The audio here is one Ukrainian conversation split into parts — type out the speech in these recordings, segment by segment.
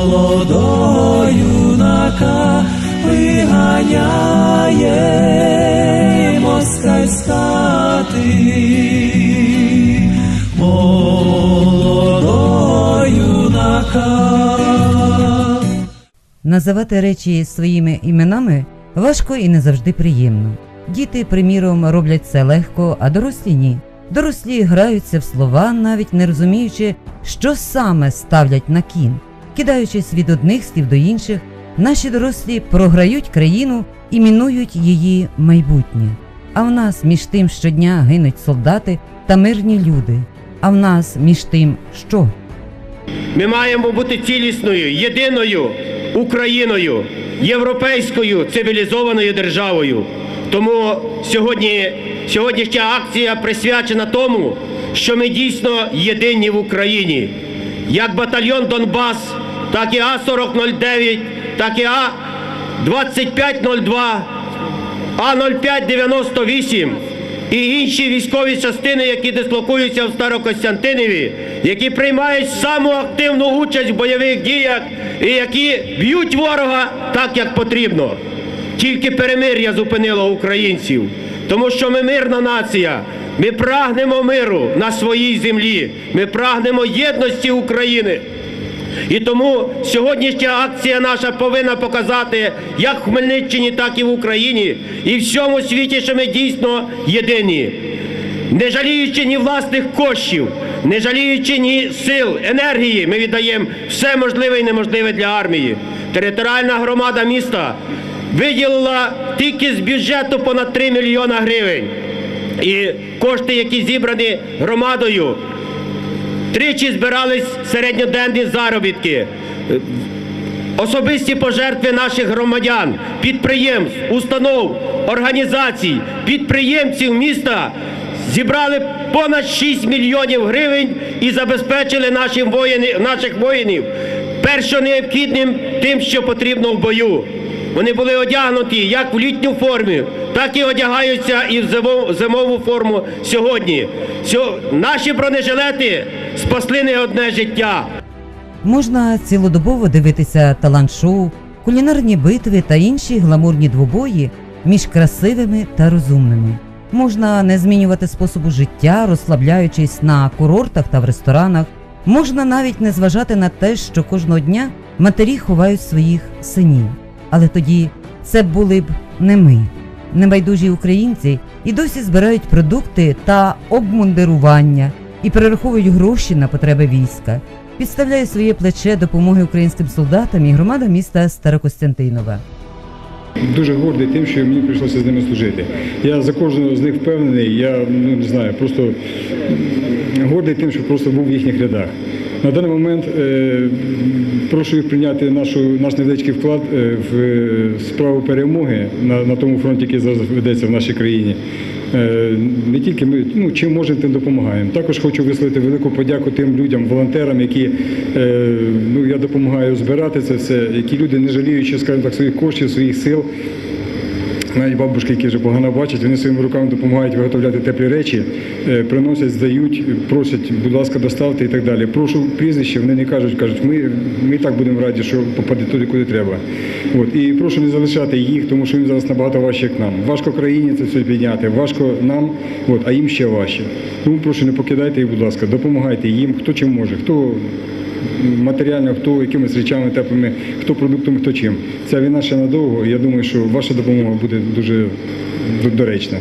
молодого юнака виганяє москаль молодого юнака. Називати речі своїми іменами важко і не завжди приємно. Діти, приміром, роблять це легко, а дорослі ні. Дорослі граються в слова, навіть не розуміючи, що саме ставлять на кін. Кидаючись від одних слів до інших, наші дорослі програють країну і мінують її майбутнє. А в нас між тим щодня гинуть солдати та мирні люди. А в нас між тим що? Ми маємо бути цілісною, єдиною Україною, європейською цивілізованою державою. Тому сьогодні, сьогоднішня акція присвячена тому, що ми дійсно єдині в Україні. Як батальйон Донбас, так і А-4009, так і А-2502, А-0598 і інші військові частини, які дислокуються в Старокостянтиніві, які приймають саму активну участь в бойових діях і які б'ють ворога так, як потрібно. Тільки перемир'я зупинило українців, тому що ми мирна нація. Ми прагнемо миру на своїй землі. Ми прагнемо єдності України. І тому сьогоднішня акція наша повинна показати, як в Хмельниччині, так і в Україні, і в всьому світі, що ми дійсно єдині. Не жаліючи ні власних коштів, не жаліючи ні сил, енергії, ми віддаємо все можливе і неможливе для армії. Територіальна громада міста виділила тільки з бюджету понад 3 мільйона гривень. І кошти, які зібрані громадою, Тричі збирались середньоденні заробітки, особисті пожертви наших громадян, підприємств, установ, організацій, підприємців міста зібрали понад 6 мільйонів гривень і забезпечили наших воїнів першо необхідним тим, що потрібно в бою. Вони були одягнуті як в літню форму, так і одягаються і в зимову, форму сьогодні. Наші бронежилети спасли не одне життя. Можна цілодобово дивитися талант-шоу, кулінарні битви та інші гламурні двобої між красивими та розумними. Можна не змінювати способу життя, розслабляючись на курортах та в ресторанах. Можна навіть не зважати на те, що кожного дня матері ховають своїх синів. Але тоді це були б не ми. Небайдужі українці і досі збирають продукти та обмундирування і перераховують гроші на потреби війська. Підставляє своє плече допомоги українським солдатам і громада міста Старокостянтинова. Дуже гордий тим, що мені прийшлося з ними служити. Я за кожного з них впевнений, я ну, не знаю, просто гордий тим, що просто був в їхніх рядах. На даний момент е, прошу їх прийняти нашу, наш невеличкий вклад е, в е, справу перемоги на, на тому фронті, який зараз ведеться в нашій країні. Е, Не тільки ми ну, чим можемо, тим допомагаємо. Також хочу висловити велику подяку тим людям, волонтерам, які ну, я допомагаю збирати це все, які люди, не жаліючи, скажімо так, своїх коштів, своїх сил, навіть бабушки, які вже погано бачать, вони своїми руками допомагають виготовляти теплі речі, е, приносять, здають, просять, будь ласка, доставте і так далі. Прошу прізвище, вони не кажуть, кажуть, ми, ми так будемо раді, що попаде туди, куди треба. От. І прошу не залишати їх, тому що їм зараз набагато важче, як нам. Важко країні це все підняти, важко нам, от, а їм ще важче. Тому прошу, не покидайте їх, будь ласка, допомагайте їм, хто чим може, хто матеріально, хто якимись речами теплими, хто продуктами, хто чим. Ця війна ще надовго. і Я думаю, що ваша допомога буде дуже доречна.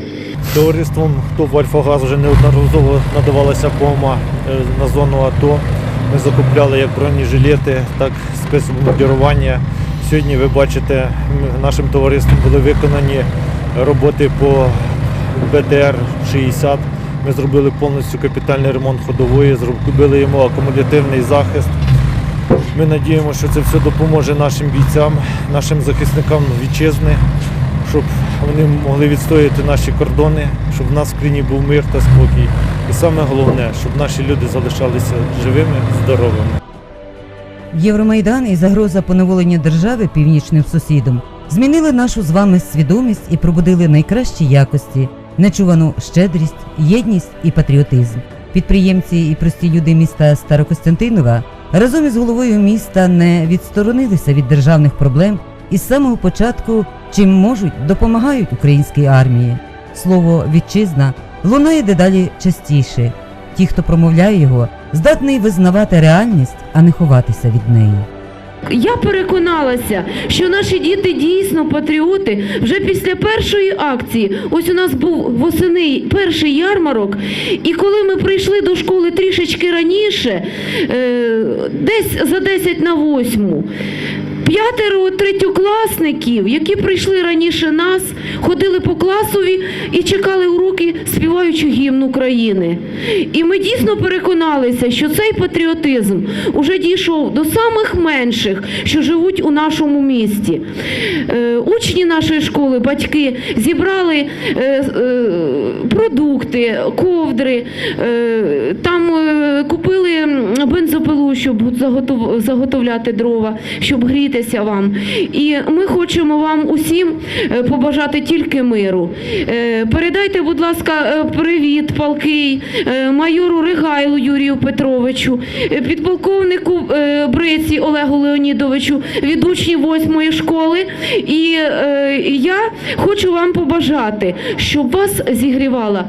Товариством ТОВ «Альфагаз» вже неодноразово надавалася допомога е, на зону АТО. Ми закупляли як бронежилети, так і спецобмундирування. Сьогодні ви бачите, нашим товариством були виконані роботи по БТР-60. Ми зробили повністю капітальний ремонт ходової, зробили йому акумулятивний захист. Ми надіємося, що це все допоможе нашим бійцям, нашим захисникам вітчизни, щоб вони могли відстояти наші кордони, щоб в нас в країні був мир та спокій. І саме головне, щоб наші люди залишалися живими, здоровими. Євромайдан і загроза поневолення держави північним сусідом змінили нашу з вами свідомість і пробудили найкращі якості, нечувану щедрість, єдність і патріотизм. Підприємці і прості люди міста Старокостянтинова разом із головою міста не відсторонилися від державних проблем і з самого початку, чим можуть, допомагають українській армії. Слово вітчизна лунає дедалі частіше. Ті, хто промовляє його, здатний визнавати реальність, а не ховатися від неї. Я переконалася, що наші діти дійсно патріоти вже після першої акції. Ось у нас був восени перший ярмарок, і коли ми прийшли до школи трішечки раніше, е, десь за 10 на 8, П'ятеро третьокласників, які прийшли раніше нас, ходили по класові і чекали уроки, співаючи гімн України. І ми дійсно переконалися, що цей патріотизм уже дійшов до самих менших, що живуть у нашому місті. Е, учні нашої школи, батьки зібрали е, е, продукти, ковдри, там купили бензопилу, щоб заготовляти дрова, щоб грітися вам. І ми хочемо вам усім е, побажати тільки миру. Е, Передайте, будь ласка, е, привіт, палкий майору Ригайлу Юрію Петровичу, підполковнику Бриці Олегу Леонідовичу від учнів восьмої школи. І я хочу вам побажати, щоб вас зігрівала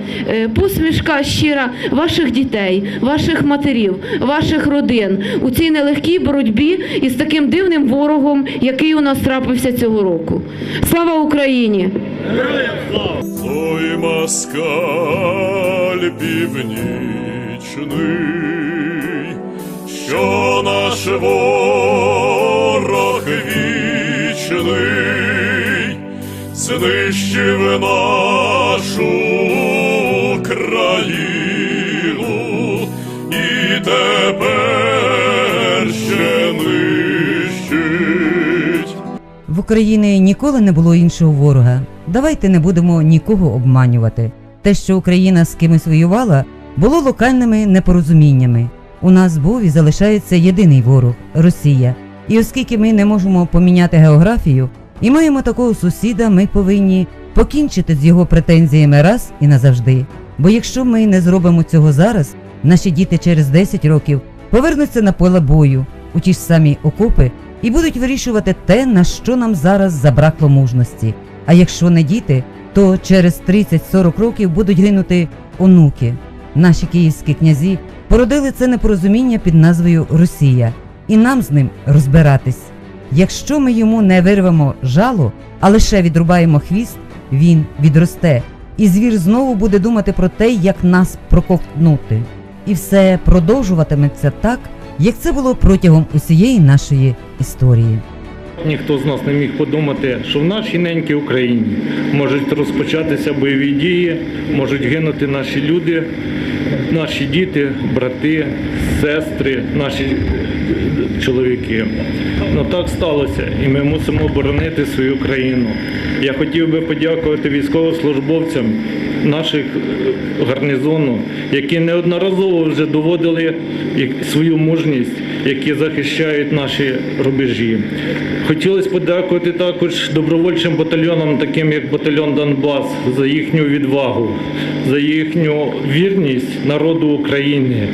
посмішка щира ваших дітей, ваших матерів, ваших родин у цій нелегкій боротьбі із таким дивним ворогом, який у нас трапився цього року. Слава Україні! Ой, москаль північний, що наш ворог вічний, знищив нашу країну і тепер ще нищить. В Україні ніколи не було іншого ворога. Давайте не будемо нікого обманювати. Те, що Україна з кимось воювала, було локальними непорозуміннями. У нас був і залишається єдиний ворог Росія. І оскільки ми не можемо поміняти географію і маємо такого сусіда, ми повинні покінчити з його претензіями раз і назавжди. Бо якщо ми не зробимо цього зараз, наші діти через 10 років повернуться на поле бою у ті ж самі окопи і будуть вирішувати те, на що нам зараз забракло мужності. А якщо не діти, то через 30-40 років будуть гинути онуки. Наші київські князі породили це непорозуміння під назвою Росія, і нам з ним розбиратись. Якщо ми йому не вирвемо жало, а лише відрубаємо хвіст, він відросте, і звір знову буде думати про те, як нас проковтнути. І все продовжуватиметься так, як це було протягом усієї нашої історії. Ніхто з нас не міг подумати, що в нашій ненькій Україні можуть розпочатися бойові дії, можуть гинути наші люди, наші діти, брати, сестри, наші чоловіки. Ну так сталося, і ми мусимо оборонити свою країну. Я хотів би подякувати військовослужбовцям наших е, гарнізону, які неодноразово вже доводили свою мужність, які захищають наші рубежі. Хотілося подякувати також добровольчим батальйонам, таким як батальйон Донбас, за їхню відвагу, за їхню вірність народу України.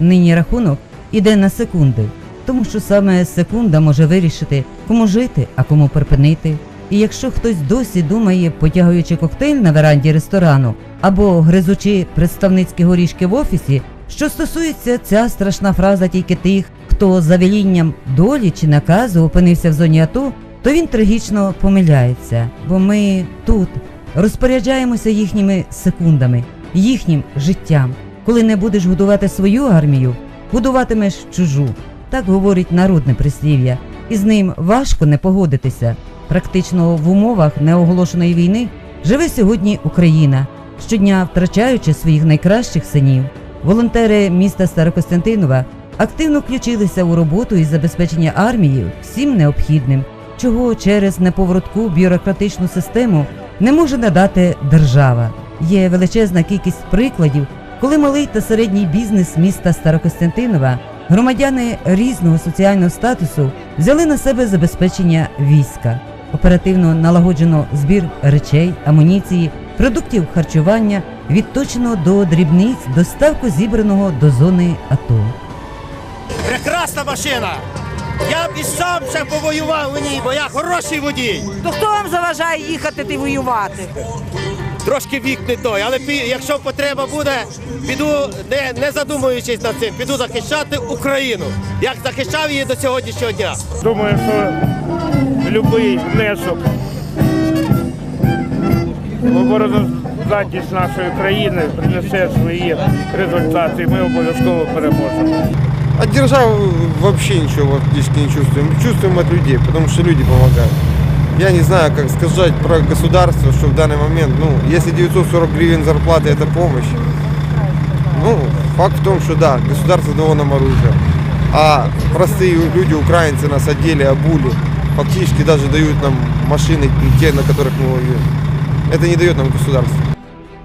Нині рахунок іде на секунди, тому що саме секунда може вирішити, кому жити, а кому припинити. І якщо хтось досі думає, потягуючи коктейль на веранді ресторану або гризучи представницькі горішки в офісі, що стосується ця страшна фраза тільки тих, хто за велінням долі чи наказу опинився в зоні АТО, то він трагічно помиляється, бо ми тут розпоряджаємося їхніми секундами, їхнім життям. Коли не будеш годувати свою армію, годуватимеш чужу. Так говорить народне прислів'я, і з ним важко не погодитися. Практично в умовах неоголошеної війни живе сьогодні Україна, щодня втрачаючи своїх найкращих синів. Волонтери міста Старокостянтинова активно включилися у роботу із забезпечення армії всім необхідним, чого через неповоротку бюрократичну систему не може надати держава. Є величезна кількість прикладів, коли малий та середній бізнес міста Старокостянтинова, громадяни різного соціального статусу взяли на себе забезпечення війська. Оперативно налагоджено збір речей, амуніції, продуктів харчування від точного до дрібниць, доставку зібраного до зони АТО. Прекрасна машина! Я б і сам ще повоював у ній, бо я хороший водій. То хто вам заважає їхати ти воювати? Трошки вік не той, але якщо потреба буде, піду, не, не задумуючись над цим, піду захищати Україну, як захищав її до сьогоднішнього дня. Думаю, що будь-який внесок в обороноздатність нашої країни принесе свої результати, і ми обов'язково переможемо. От державы вообще ничего фактически не чувствуем. Чувствуем от людей, потому что люди помогают Я не знаю, как сказать про государство, что в данный момент, ну, если 940 гривен зарплаты это помощь, ну, факт в том, что да, государство дало нам оружие. А простые люди, украинцы нас одели, обули, фактически даже дают нам машины, те, на которых мы воюем. Это не дает нам государство.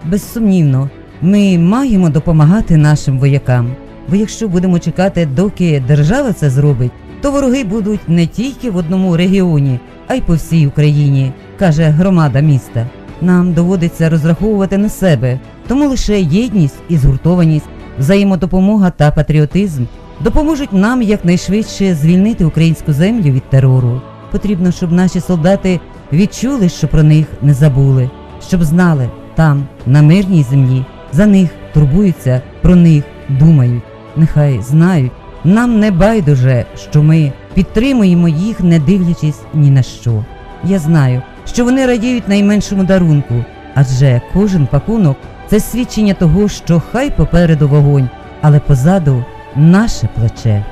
Безсумнівно, ми маємо допомагати нашим воякам. Бо якщо будемо чекати, доки держава це зробить, то вороги будуть не тільки в одному регіоні, а й по всій Україні, каже громада міста. Нам доводиться розраховувати на себе, тому лише єдність і згуртованість, взаємодопомога та патріотизм допоможуть нам якнайшвидше звільнити українську землю від терору. Потрібно, щоб наші солдати відчули, що про них не забули, щоб знали там, на мирній землі, за них турбуються, про них думають. Нехай знають, нам не байдуже, що ми підтримуємо їх, не дивлячись ні на що. Я знаю, що вони радіють найменшому дарунку, адже кожен пакунок це свідчення того, що хай попереду вогонь, але позаду наше плече.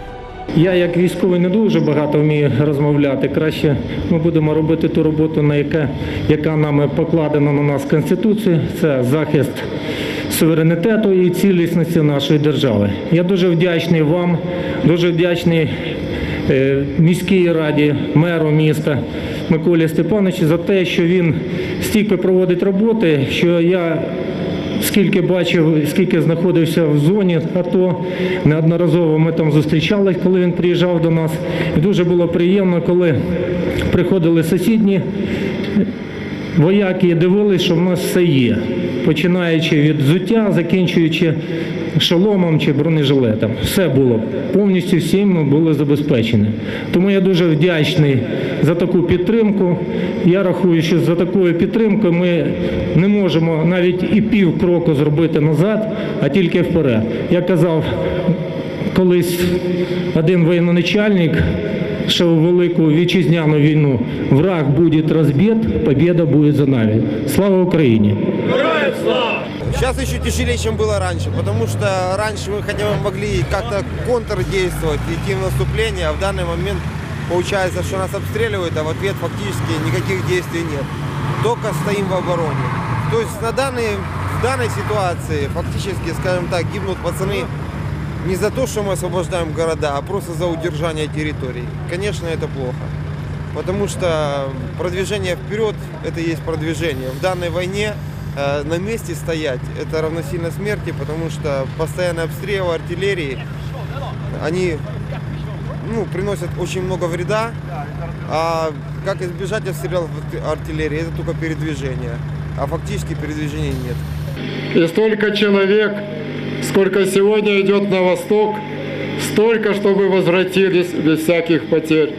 Я як військовий не дуже багато вмію розмовляти. Краще ми будемо робити ту роботу, на яка, яка нами покладена на нас Конституцією. Це захист суверенітету і цілісності нашої держави. Я дуже вдячний вам, дуже вдячний е, міській раді, меру міста Миколі Степановичу за те, що він стільки проводить роботи, що я Скільки бачив, скільки знаходився в зоні АТО, неодноразово ми там зустрічались, коли він приїжджав до нас. І дуже було приємно, коли приходили сусідні вояки і дивилися, що в нас все є, починаючи від взуття, закінчуючи шоломом чи бронежилетом. Все було повністю всім ми були забезпечені. Тому я дуже вдячний за таку підтримку. Я рахую, що за такою підтримкою ми не можемо навіть і пів кроку зробити назад, а тільки вперед. Я казав колись один воєноначальник, що в велику вітчизняну війну враг буде розбит, побіда буде за нами. Слава Україні! Сейчас еще тяжелее, чем было раньше, потому что раньше мы хотя бы могли как-то контрдействовать, идти в наступление, а в данный момент получается, что нас обстреливают, а в ответ фактически никаких действий нет. Только стоим в обороне. То есть на данной, в данной ситуации фактически, скажем так, гибнут пацаны не за то, что мы освобождаем города, а просто за удержание территорий. Конечно, это плохо. Потому что продвижение вперед – это и есть продвижение. В данной войне э, на месте стоять – это равносильно смерти, потому что постоянные обстрелы артиллерии, они ну, приносят очень много вреда. А как избежать обстрелов артиллерии – это только передвижение. А фактически передвижения нет. И столько человек, сколько сегодня идет на восток, столько, чтобы возвратились без всяких потерь.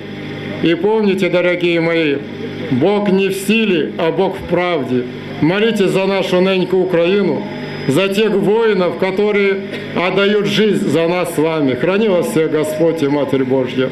И помните, дорогие мои, Бог не в силе, а Бог в правде. Молитесь за нашу неньку Украину, за тех воинов, которые отдают жизнь за нас с вами. Храни вас всех Господь и Матерь Божья.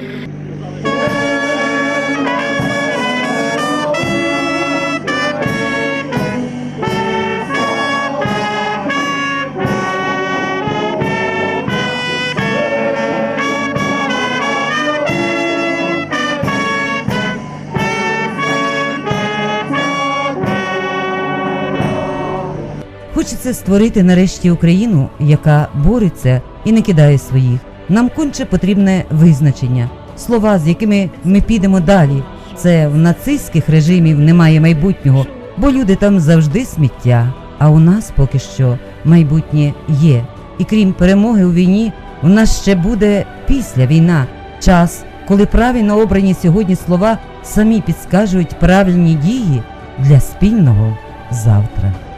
Хочеться створити нарешті Україну, яка бореться і не кидає своїх. Нам конче потрібне визначення, слова, з якими ми підемо далі. Це в нацистських режимів немає майбутнього, бо люди там завжди сміття. А у нас поки що майбутнє є. І крім перемоги у війні, у нас ще буде після війна час, коли правильно обрані сьогодні слова самі підскажуть правильні дії для спільного завтра.